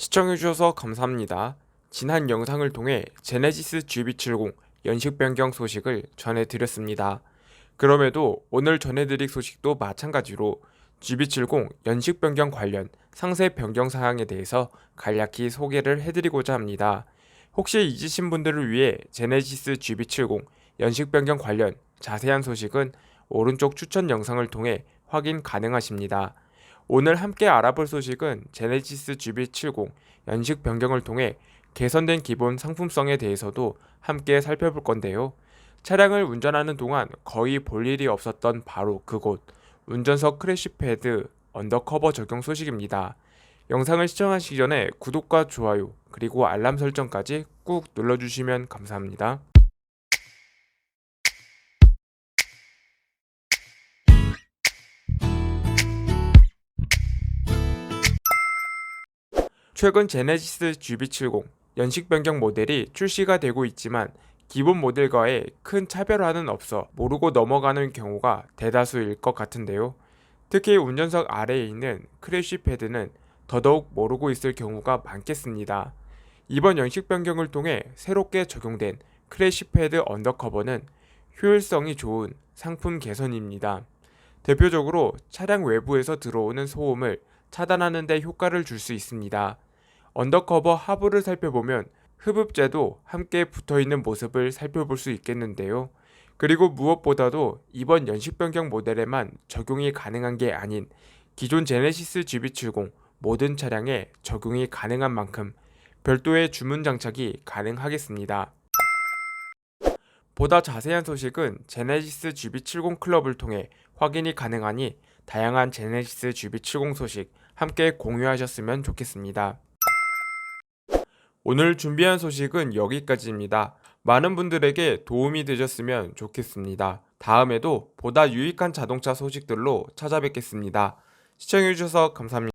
시청해주셔서 감사합니다. 지난 영상을 통해 제네시스 GB70 연식 변경 소식을 전해드렸습니다. 그럼에도 오늘 전해드릴 소식도 마찬가지로 GB70 연식 변경 관련 상세 변경 사항에 대해서 간략히 소개를 해드리고자 합니다. 혹시 잊으신 분들을 위해 제네시스 GB70 연식 변경 관련 자세한 소식은 오른쪽 추천 영상을 통해 확인 가능하십니다. 오늘 함께 알아볼 소식은 제네시스 GB70 연식 변경을 통해 개선된 기본 상품성에 대해서도 함께 살펴볼 건데요. 차량을 운전하는 동안 거의 볼 일이 없었던 바로 그곳 운전석 크래시 패드 언더커버 적용 소식입니다. 영상을 시청하시기 전에 구독과 좋아요 그리고 알람 설정까지 꾹 눌러주시면 감사합니다. 최근 제네시스 GB70 연식 변경 모델이 출시가 되고 있지만 기본 모델과의 큰 차별화는 없어 모르고 넘어가는 경우가 대다수일 것 같은데요. 특히 운전석 아래에 있는 크래시 패드는 더더욱 모르고 있을 경우가 많겠습니다. 이번 연식 변경을 통해 새롭게 적용된 크래시 패드 언더커버는 효율성이 좋은 상품 개선입니다. 대표적으로 차량 외부에서 들어오는 소음을 차단하는 데 효과를 줄 수 있습니다. 언더커버 하부를 살펴보면 흡입제도 함께 붙어 있는 모습을 살펴볼 수 있겠는데요. 그리고 무엇보다도 이번 연식 변경 모델에만 적용이 가능한 게 아닌 기존 제네시스 GB70 모든 차량에 적용이 가능한 만큼 별도의 주문 장착이 가능하겠습니다. 보다 자세한 소식은 제네시스 GB70 클럽을 통해 확인이 가능하니 다양한 제네시스 GB70 소식 함께 공유하셨으면 좋겠습니다. 오늘 준비한 소식은 여기까지입니다. 많은 분들에게 도움이 되셨으면 좋겠습니다. 다음에도 보다 유익한 자동차 소식들로 찾아뵙겠습니다. 시청해주셔서 감사합니다.